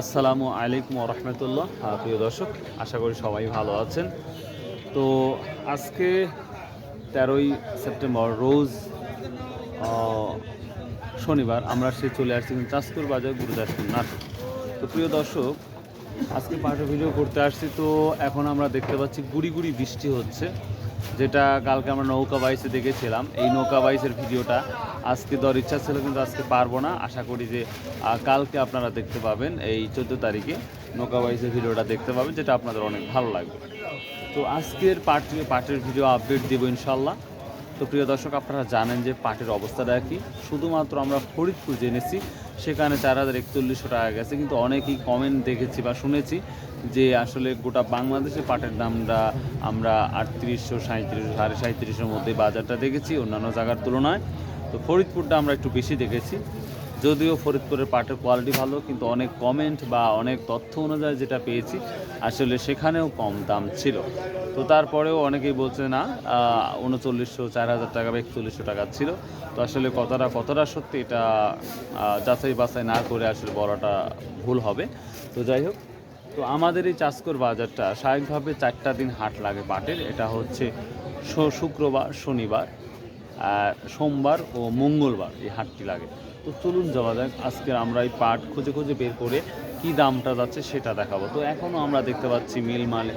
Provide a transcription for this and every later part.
আসসালামু আলাইকুম রহমতুল্লাহ। প্রিয় দর্শক, আশা করি সবাই ভালো আছেন। তো আজকে তেরোই সেপ্টেম্বর, রোজ শনিবার আমরা সে চলে আসছি কিন্তু চাঁদপুর বাজার গুরুদাসপুর নাটক। তো প্রিয় দর্শক, আজকে পাঠে ভিডিও করতে আসছি। তো এখন আমরা দেখতে পাচ্ছি গুড়ি গুড়ি বৃষ্টি হচ্ছে। যেটা কালকে আমরা নৌকা বাইসে দেখেছিলাম। এই নৌকা বাইসের ভিডিওটা আজকে দেওয়ার ইচ্ছা ছিল, কিন্তু আজকে পারব না। আশা করি যে কালকে আপনারা দেখতে পাবেন এই চোদ্দ তারিখে নৌকা বাইসের ভিডিওটা দেখতে পাবেন, যেটা আপনাদের অনেক ভালো লাগবে। তো আজকের পার্টি পার্টির ভিডিও আপডেট দেবো ইনশাল্লাহ তো প্রিয় দর্শক, আপনারা জানেন যে পাটের অবস্থাটা কি? শুধুমাত্র আমরা ফরিদপুর জেনেছি, সেখানে চার হাজার একচল্লিশশো টাকা গেছে। কিন্তু অনেকেই কমেন্ট দেখেছি বা শুনেছি যে আসলে গোটা বাংলাদেশে পাটের দামটা আমরা আটত্রিশশো সাঁত্রিশশো সাড়ে সাঁত্রিশশোর মধ্যে বাজারটা দেখেছি অন্যান্য জায়গার তুলনায়। তো ফরিদপুরটা আমরা একটু বেশি দেখেছি। যদিও ফরিদপুরের পাটের কোয়ালিটি ভালো, কিন্তু অনেক কমেন্ট বা অনেক তথ্য অনুযায়ী যেটা পেয়েছি, আসলে সেখানেও কম দাম ছিল। তো তারপরেও অনেকেই বলছে, না উনচল্লিশশো চার হাজার টাকা বা একচল্লিশশো টাকা ছিল। তো আসলে কতটা কতটা সত্যি এটা যাচাই বাছাই না করে আসলে বলাটা ভুল হবে। তো যাই হোক, তো আমাদের এই চাষকর বাজারটা স্বাভাবিকভাবে চারটা দিন হাট লাগে পাটের। এটা হচ্ছে শুক্রবার, শনিবার সোমবার ও মঙ্গলবার এই হাটটি লাগে। তো চলুন যাওয়া যাক। আজকে আমরা এই পাট খুঁজে খুঁজে বের করে কি দামটা যাচ্ছে সেটা দেখাবো। তো এখনও আমরা দেখতে পাচ্ছি মিল মাল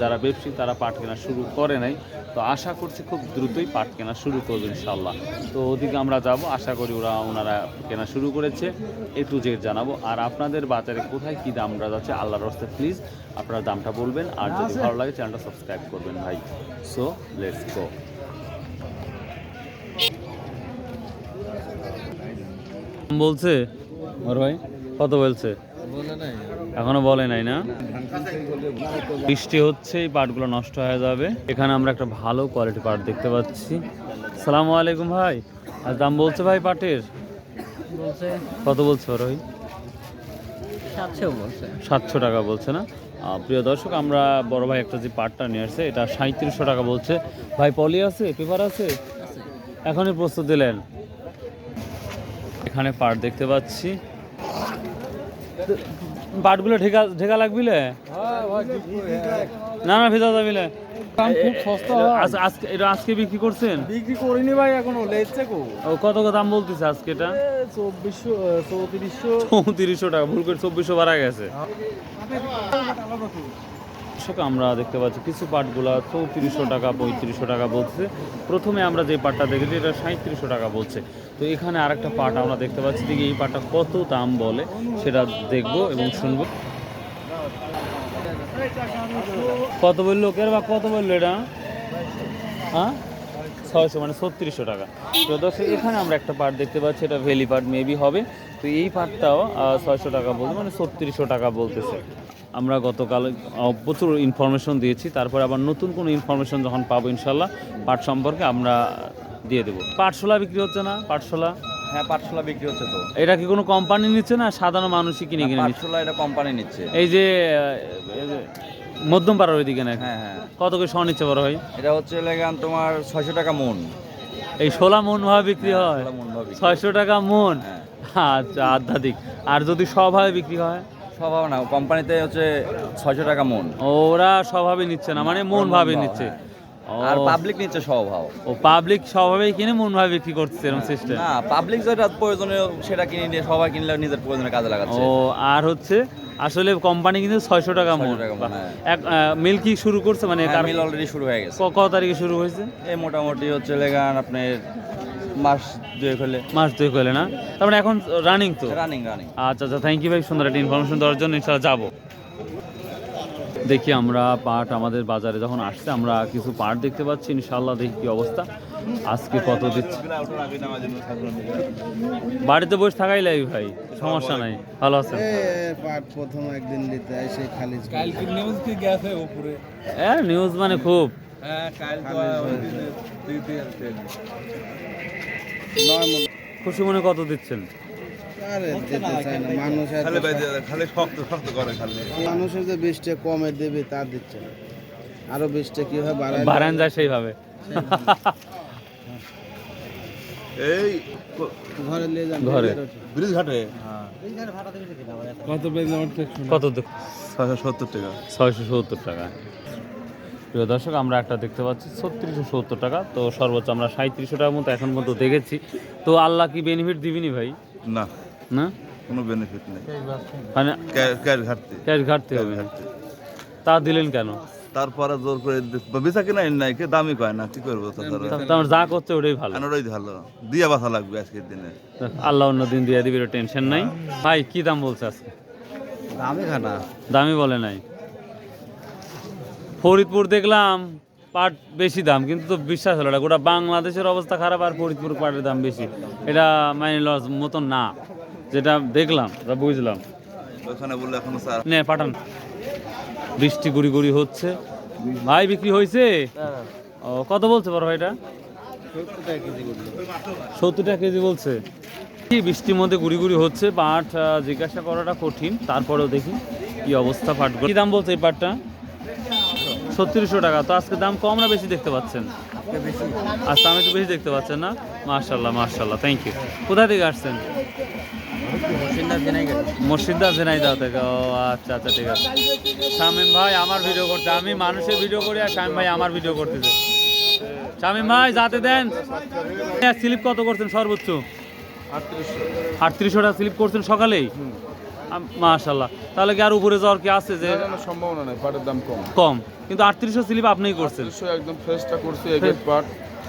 যারা ব্যবসায়ী তারা পাট কেনা শুরু করে নাই। তো আশা করছি খুব দ্রুতই পাট কেনা শুরু করবে ইনশাল্লাহ তো ওদিকে আমরা যাব আশা করি ওরা ওনারা কেনা শুরু করেছে। একটু জেট জানাব। আর আপনাদের বাজারে কোথায় কি দামটা যাচ্ছে আল্লাহর রস্তে প্লিজ আপনারা দামটা বলবেন। আর যদি ভালো লাগে চ্যানেলটা সাবস্ক্রাইব করবেন ভাই। সো লেটস গো বলছে? ওর ভাই? কত বলছে? এখনও বলে নাই না? বৃষ্টি হচ্ছে এই পাটগুলো নষ্ট হয়ে যাবে। এখানে আমরা একটা ভালো কোয়ালিটি পাট দেখতে পাচ্ছি। সালামু আলাইকুম ভাই। আর দাম বলছে ভাই পাটের? কত বলছে ওর ভাই? সাতশো টাকা বলছে না? প্রিয় দর্শক আমরা বড় ভাই একটা যে পাটটা নিয়ে আসছে এটা সাঁত্রিশশো টাকা বলছে। ভাই পলি আছে পেপার আছে। এখনই প্রস্তুত দিলেন। এখানে পাট দেখতে পাচ্ছি। পাটগুলো ঢেকা ঢেকা লাগবিলে? না না ভেজা যাবিলে। খুব সস্তা আজ- আজকে বিক্রি করছেন? বিক্রি করিনি ভাই এখনও ও কত কত দাম বলতেছে আজকে এটা? চৌত্রিশশো। চৌত্রিশশো টাকা ভুল করে চব্বিশশো বাড়া গেছে। দর্শক, আমরা দেখতে পাচ্ছি কিছু পাটগুলো চৌত্রিশশো টাকা, পঁয়ত্রিশশো টাকা বলছে। প্রথমে আমরা যে পাটটা দেখেছি, এটা সাঁত্রিশশো টাকা বলছে। তো এখানে আরেকটা পাট আমরা দেখতে পাচ্ছি, দেখি এই পাটটা কত দাম বলে, সেটা দেখব এবং শুনব। কত বলল লোকের বা কত বলল এটা? হ্যাঁ? ছয়শো মানে ছত্রিশশো টাকা। তো দর্শক এখানে আমরা একটা পার্ট দেখতে পাচ্ছি এটা ভেলি পাট মেবি হবে। তো এই পাটটাও ছয়শো টাকা বলতে মানে ছত্রিশশো টাকা বলতেছে। আমরা গতকাল প্রচুর ইনফরমেশন দিয়েছি। তারপরে আবার নতুন কোনো ইনফরমেশন যখন পাবো ইনশাল্লাহ পাট সম্পর্কে আমরা দিয়ে দেবো। পাটশোলা বিক্রি হচ্ছে না? পাটশোলা হ্যাঁ পাটশোলা বিক্রি হচ্ছে তো। এটা কি কোনো কোম্পানি নিচ্ছে না? সাধারণ মানুষই কিনে কিনে নিচ্ছে? এটা কোম্পানি নিচ্ছে। এই যে মধ্যম পাড়ার ওইদিকে নাকি? হ্যাঁ হ্যাঁ। কত করে শ নিচ্ছে বড় ভাই? এটা হচ্ছে লেগান তোমার ছয়শো টাকা মন। এই ষোলা মন ভাবে বিক্রি হয় বিক্রি। ছয়শো টাকা মন? হ্যাঁ। আচ্ছা আধ্যাত্মিক। আর যদি স্বভাবে বিক্রি হয়? স্বভাব না কোম্পানিতে হচ্ছে ছয়শো টাকা মন। ওরা স্বভাবে নিচ্ছে না মানে মন ভাবে নিচ্ছে। হ্যাঁ। আর পাবলিক নিচ্ছে স্বভাব। ও পাবলিক স্বভাবে কিনে মন ভাবে বিক্রি করছে এরকম সিস্টেম না পাবলিক যেটা প্রয়োজনীয় সেটা কিনে নিয়ে সবাই কিনলে নিজের প্রয়োজনে কাজে লাগাচ্ছে। ও আর হচ্ছে আসলে কোম্পানি কিন্তু ছয়শো টাকা 600 টাকা মণ, বাহ। হ্যাঁ। এক মিল কি শুরু করছে? মানে হ্যাঁ, মিল অলরেডি শুরু হয়ে গেছে। ক- কত তারিখে শুরু হয়েছে? এই মোটামুটি হচ্ছে লেগান আপনার মাস দুই হলে। মাস দুই হলে না? তার মানে এখন রানিং তো? রানিং রানিং আচ্ছা আচ্ছা থ্যাংক ইউ ভাই সুন্দর একটা ইনফরমেশন দেওয়ার জন্য ইনশাল্লাহ যাব। দেখি আমরা পাট আমাদের বাজারে যখন আসছে আমরা কিছু পাট দেখতে পাচ্ছি ইনশাল্লাহ দেখি কি অবস্থা। আজকে কত দিচ্ছে? বাড়িতে বসে থাকাই লাগবে ভাই সমস্যা নাই ভালো আছেন? পাট প্রথম একদিন নিতে এসে খালি কালকে নিউজ কি গেছে উপরে হ্যাঁ নিউজ মানে খুব। হ্যাঁ কাল তো দুই দিন নয় খুশি মনে কত দিচ্ছেন? মানুষের যে বৃষ্টি কমে দেবে তা দিচ্ছে না। আরও বৃষ্টি কি হয় বাড়ায় যায় সেইভাবে। এই ঘরে নিয়ে যান ঘরে। ব্রিজ ঘাটে? কত কত ছয়শো সত্তর টাকা। ছয়শো সত্তর টাকা। প্রিয় দর্শক আমরা একটা দেখতে পাচ্ছি ছত্রিশশো সত্তর টাকা। তো সর্বোচ্চ আমরা সাঁত্রিশশো টাকার মতো এখন পর্যন্ত দেখেছি। তো আল্লাহ কি বেনিফিট দিবিনি ভাই? না। না? কোনো বেনিফিট নেই। মানে ক্যাশ ঘাটতি। ক্যাশ ঘাটতে হবে। তা দিলেন কেন? তারপরে জোর করে বেচা কিনা নাই কে দামি কয় না কি করব তোমার যা করছে ওটাই ভালো। কেন ওটাই ভালো। দিয়া বাসা লাগবে আজকের দিনে। আল্লাহ অন্য দিন দিয়ে দিবে টেনশন নাই। ভাই কি দাম বলছে আজকে? দামি খানা। দামই বলে নাই। ফরিদপুর দেখলাম পাট বেশি দাম কিন্তু তো বিশ্বাস হলো না। গোটা বাংলাদেশের অবস্থা খারাপ আর ফরিদপুর পাটের দাম বেশি। এটা মানে লস মতন না। যেটা দেখলাম বা বুঝলাম। ওখানে বললে এখনও স্যার। নে পাঠান। বৃষ্টি গুড়ি গুড়ি হচ্ছে। ভাই বিক্রি হয়েছে? ও কত বলছে বড় ভাইটা? সত্তর টাকা কেজি বলছে। কি বৃষ্টির মধ্যে গুড়ি গুড়ি হচ্ছে পাট জিজ্ঞাসা করাটা কঠিন। তারপরেও দেখি কি অবস্থা পাট কি দাম বলছে এই পাটটা? ছত্রিশশো টাকা। তো আজকে দাম কম না বেশি দেখতে পাচ্ছেন? আজকে আমি তো বেশি দেখতে পাচ্ছেন না? মার্শাল্লাহ মার্শাল্লাহ থ্যাংক ইউ কোথা থেকে আসছেন? মুর্শিদা ঝিনাইদহ থেকে ও আচ্ছা আচ্ছা ঠিক আছে। শামিম ভাই আমার ভিডিও করতে আমি মানুষের ভিডিও করি আর শামিম ভাই আমার ভিডিও করতেছে। শামিম ভাই যাতে দেন। স্লিপ কত করছেন সর্বোচ্চ? আটত্রিশশো। টাকা স্লিপ করছেন সকালেই? মাশাল্লাহ তাহলে কি আর উপরে যাওয়ার কি আছে যে সম্ভাবনা নাই পাটের দাম কম। কম। কিন্তু আটত্রিশশো স্লিপ আপনিই করছেন। একদম ফ্রেশটা করছে পাট।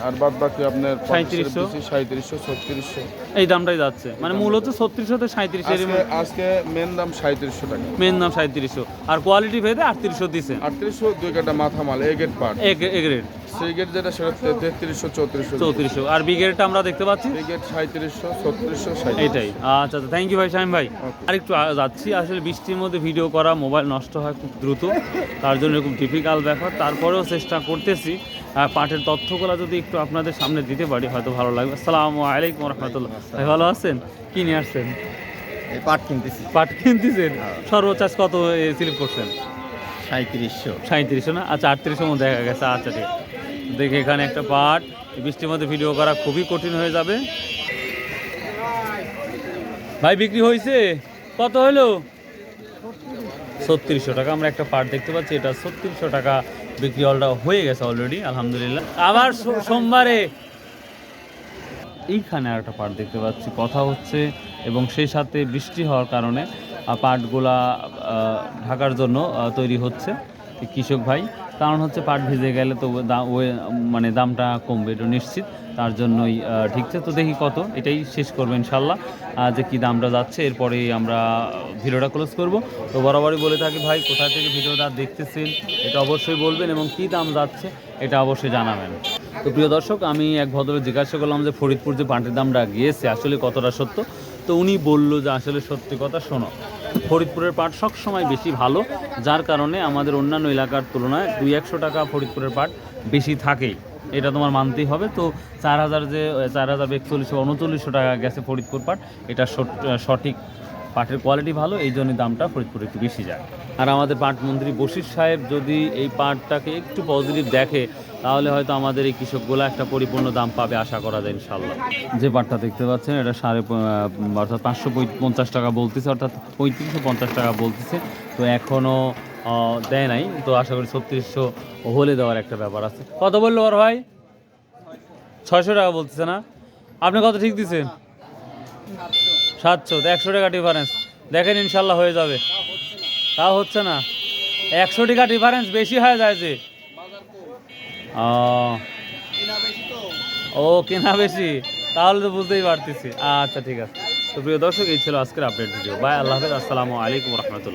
আর বাদ বাকি আপনার সাঁইত্রিশশো? সাঁত্রিশশো ছত্রিশশো। এই দামটাই যাচ্ছে। মানে মূলত ছত্রিশশো থেকে সাঁত্রিশের আজকে আজকে মেন দাম সাঁত্রিশশো টাকা। মেন দাম সাঁত্রিশশো আর কোয়ালিটি ভেদে আটত্রিশশো দিছে। আটত্রিশশো দুই কাটা মাথা মাল এগের এগ এগ্রেড সেই গেট যেটা সেটা তেত্রিশশো চৌত্রিশশো। চৌত্রিশশো। আর বি গ্রেডটা আমরা দেখতে পাচ্ছি? এই গেট সাঁত্রিশশো ছত্রিশশো এইটাই। আচ্ছা আচ্ছা। থ্যাংক ইউ ভাই শামিম ভাই। আর একটু যাচ্ছি। আসলে বৃষ্টির মধ্যে ভিডিও করা মোবাইল নষ্ট হয় খুব দ্রুত। তার জন্য খুব ডিফিকাল্ট ব্যাপার। তারপরেও চেষ্টা করতেছি। পাঠের তথ্যগুলো যদি একটু আপনাদের সামনে দিতে পারি হয়তো ভালো লাগবে। আসসালামু আলাইকুম রহমতুল্লাহ। ভাই ভালো আছেন? কি নিয়ে আসছেন? এই পাট কিনতেছি। পাট কিনতেছেন? সর্বোচ্চ কত স্লিপ করছেন? সাঁত্রিশশো সাঁত্রিশশো না? আচ্ছা আটত্রিশশো মধ্যে দেখা গেছে। আচ্ছা ঠিক আছে। দেখে এখানে একটা পাট বৃষ্টির মধ্যে ভিডিও করা খুবই কঠিন হয়ে যাবে। ভাই, বিক্রি হয়েছে? কত হলো? ছত্রিশশো টাকা। আমরা একটা পাট দেখতে পাচ্ছি। এটা ছত্রিশশো টাকা বিক্রি অলটা হয়ে গেছে অলরেডি আলহামদুলিল্লাহ। আবার সোমবারে এইখানে আর একটা পাট দেখতে পাচ্ছি। কথা হচ্ছে, এবং সেই সাথে বৃষ্টি হওয়ার কারণে পাটগুলা ঢাকার জন্য তৈরি হচ্ছে। কৃষক ভাই কারণ হচ্ছে পাট ভিজে গেলে তো মানে দামটা কমবে, এটা নিশ্চিত। তার জন্যই ঠিকছে তো দেখি কত, এটাই শেষ করব ইনশাল্লাহ। যে কি দামটা যাচ্ছে এরপরে আমরা ভিডিওটা ক্লোজ করব। তো বরাবরই বলে থাকি ভাই, কোথা থেকে ভিডিওটা দেখতেছেন, এটা অবশ্যই বলবেন এবং কি দাম যাচ্ছে, এটা অবশ্যই জানাবেন। তো প্রিয় দর্শক, আমি এক ভদ্র জিজ্ঞাসা করলাম যে, ফরিদপুর যে পাটের দামটা গিয়েছে, আসলে কতটা সত্য? তো উনি বলল যে, আসলে সত্যি কথা, শোনো। ফরিদপুরের পাট সবসময় বেশি ভালো, যার কারণে আমাদের অন্যান্য এলাকার তুলনায় দুই একশো টাকা ফরিদপুরের পাট বেশি থাকেই। এটা তোমার মানতেই হবে। তো চার হাজার যে, চার হাজার একচল্লিশশো উনচল্লিশশো টাকা গেছে ফরিদপুর পাট, এটা সঠিক পাটের কোয়ালিটি ভালো, এই জন্য দামটা ফরিদপুরে একটু বেশি যায়। আর আমাদের পাট মন্ত্রী বশির সাহেব যদি এই পাটটাকে একটু পজিটিভ দেখে, তাহলে হয়তো আমাদের এই কৃষকগুলো একটা পরিপূর্ণ দাম পাবে আশা করা যায় ইনশাল্লাহ যে পাটটা দেখতে পাচ্ছেন, এটা সাড়ে অর্থাৎ পাঁচশো পঞ্চাশ টাকা বলতেছে, অর্থাৎ পঁয়ত্রিশশো পঞ্চাশ টাকা বলতেছে। তো এখনও দেয় নাই, তো আশা করি ছত্রিশশো হলে দেওয়ার একটা ব্যাপার আছে। কত বলল আর ভাই? ছয়শো টাকা বলতেছে না? আপনি কত ঠিক দিচ্ছেন সাতশো একশো টাকা ডিফারেন্স দেখেন ইনশাল্লাহ হয়ে যাবে। তা হচ্ছে না। একশো টাকা ডিফারেন্স বেশি হয়ে যায় যে। ও। কেনা বেশি? তাহলে তো বুঝতেই পারতেছি। আচ্ছা ঠিক আছে। তো প্রিয় দর্শক, এই ছিল আজকের আপডেট ভিডিও বাই আল্লাহ আসসালামু আলাইকুম রহমতুল্লাহ।